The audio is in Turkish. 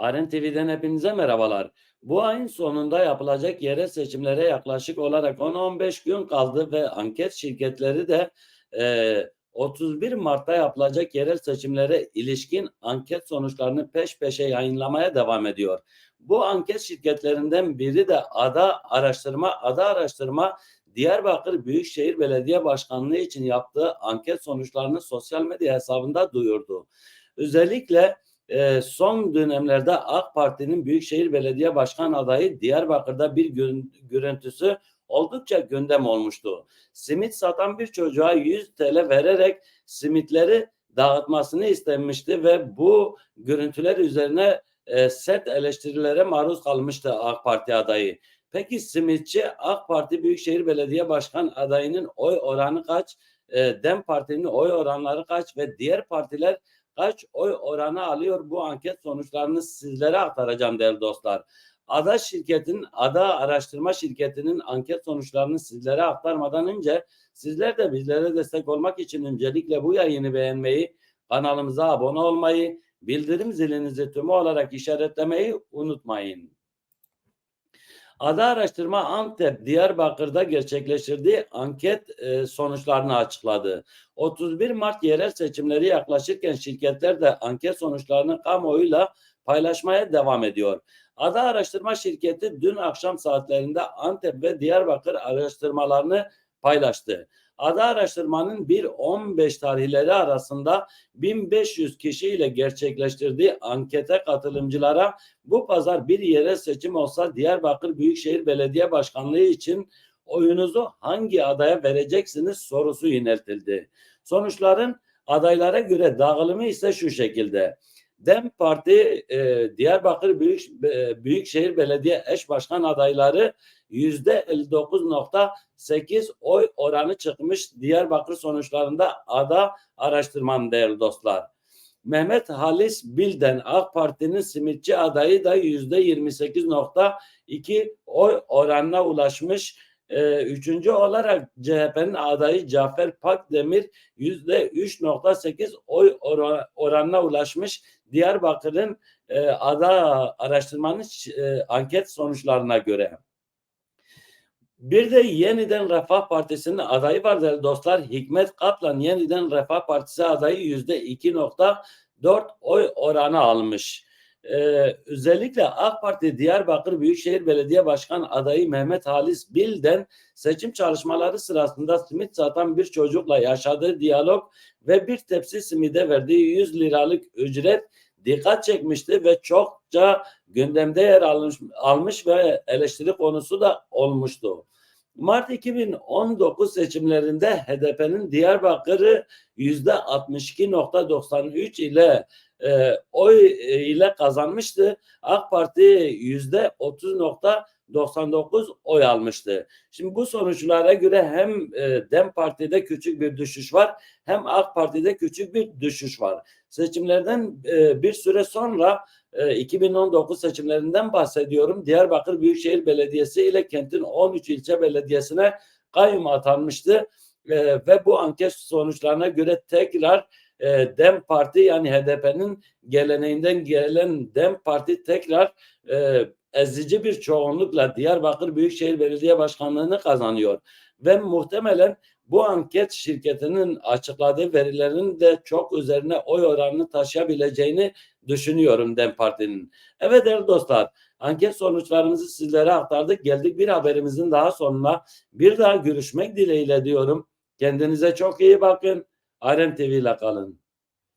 Aren TV'den hepinize merhabalar. Bu ayın sonunda yapılacak yerel seçimlere yaklaşık olarak 10-15 gün kaldı ve anket şirketleri de e, 31 Mart'ta yapılacak yerel seçimlere ilişkin anket sonuçlarını peş peşe yayınlamaya devam ediyor. Bu anket şirketlerinden biri de Ada Araştırma, Ada Araştırma Diyarbakır Büyükşehir Belediye Başkanlığı için yaptığı anket sonuçlarını sosyal medya hesabında duyurdu. Özellikle e, son dönemlerde AK Parti'nin Büyükşehir Belediye Başkan adayı Diyarbakır'da bir görün- görüntüsü oldukça gündem olmuştu. Simit satan bir çocuğa 100 TL vererek simitleri dağıtmasını istemişti ve bu görüntüler üzerine e, sert eleştirilere maruz kalmıştı AK Parti adayı. Peki simitçi AK Parti Büyükşehir Belediye Başkan adayının oy oranı kaç? E, Dem Parti'nin oy oranları kaç ve diğer partiler kaç oy oranı alıyor bu anket sonuçlarını sizlere aktaracağım değerli dostlar. Ada şirketinin, Ada araştırma şirketinin anket sonuçlarını sizlere aktarmadan önce sizler de bizlere destek olmak için öncelikle bu yayını beğenmeyi, kanalımıza abone olmayı, bildirim zilinizi tümü olarak işaretlemeyi unutmayın. Ada Araştırma Antep Diyarbakır'da gerçekleştirdiği anket e, sonuçlarını açıkladı. 31 Mart yerel seçimleri yaklaşırken şirketler de anket sonuçlarını kamuoyuyla paylaşmaya devam ediyor. Ada Araştırma Şirketi dün akşam saatlerinde Antep ve Diyarbakır araştırmalarını paylaştı. Ada Araştırma'nın 1-15 tarihleri arasında 1500 kişiyle gerçekleştirdiği ankete katılımcılara bu pazar bir yerel seçim olsa Diyarbakır Büyükşehir Belediye Başkanlığı için oyunuzu hangi adaya vereceksiniz sorusu yöneltildi. Sonuçların adaylara göre dağılımı ise şu şekilde. Dem Parti e, Diyarbakır Büyük, e, Büyükşehir Belediye eş başkan adayları yüzde 59.8 oy oranı çıkmış Diyarbakır sonuçlarında ada araştırmanın değerli dostlar. Mehmet Halis Bilden AK Parti'nin simitçi adayı da yüzde 28.2 oy oranına ulaşmış. Ee, üçüncü olarak CHP'nin adayı Cafer Pakdemir yüzde 3.8 oy ora- oranına ulaşmış. Diyarbakır'ın e, ada araştırmanın e, anket sonuçlarına göre. Bir de yeniden Refah Partisi'nin adayı var değerli dostlar. Hikmet Kaplan yeniden Refah Partisi adayı yüzde 2.4 oy oranı almış. Ee, özellikle AK Parti Diyarbakır Büyükşehir Belediye Başkan adayı Mehmet Halis Bilden seçim çalışmaları sırasında simit satan bir çocukla yaşadığı diyalog ve bir tepsi simide verdiği 100 liralık ücret dikkat çekmişti ve çokça gündemde yer almış, almış ve eleştiri konusu da olmuştu. Mart 2019 seçimlerinde HDP'nin Diyarbakır'ı yüzde 62.93 ile e, oy e, ile kazanmıştı. AK Parti yüzde 30.99 oy almıştı. Şimdi bu sonuçlara göre hem e, Dem Parti'de küçük bir düşüş var hem AK Parti'de küçük bir düşüş var. Seçimlerden e, bir süre sonra e, 2019 seçimlerinden bahsediyorum. Diyarbakır Büyükşehir Belediyesi ile kentin 13 ilçe belediyesine kayyum atanmıştı. E, ve bu anket sonuçlarına göre tekrar e, Dem Parti yani HDP'nin geleneğinden gelen Dem Parti tekrar e, ezici bir çoğunlukla Diyarbakır Büyükşehir Belediye Başkanlığı'nı kazanıyor. Ve muhtemelen bu anket şirketinin açıkladığı verilerin de çok üzerine oy oranını taşıyabileceğini düşünüyorum Dem Parti'nin. Evet değerli dostlar anket sonuçlarımızı sizlere aktardık. Geldik bir haberimizin daha sonuna. Bir daha görüşmek dileğiyle diyorum. Kendinize çok iyi bakın. Arem TV ile kalın.